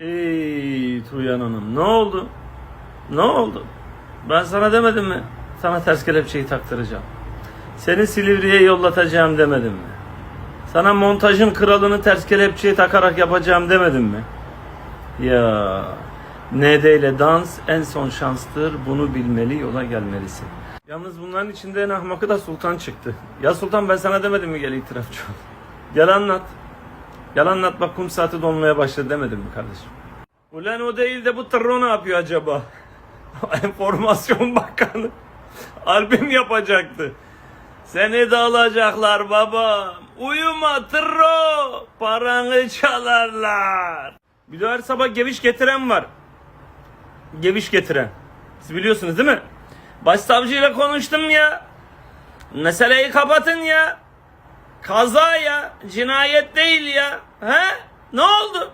Ey Tuğyan Hanım ne oldu? Ne oldu? Ben sana demedim mi? Sana ters kelepçeyi taktıracağım. Seni Silivri'ye yollatacağım demedim mi? Sana montajın kralını ters kelepçeyi takarak yapacağım demedim mi? Ya ND ile dans en son şanstır. Bunu bilmeli yola gelmelisin. Yalnız bunların içinde en ahmakı da Sultan çıktı. Ya Sultan ben sana demedim mi gel itirafçı ol. Gel anlat. Gel anlat bak kum saati dolmaya başladı demedim mi kardeşim? Ulan o değil de bu tırro ne yapıyor acaba? Enformasyon bakanı. Albüm yapacaktı. Seni de alacaklar babam. Uyuma tırro. Paranı çalarlar. Bir de her sabah geviş getiren var. Geviş getiren. Siz biliyorsunuz değil mi? Başsavcıyla konuştum ya. Meseleyi kapatın ya. Kaza ya. Cinayet değil ya. He? Ne oldu?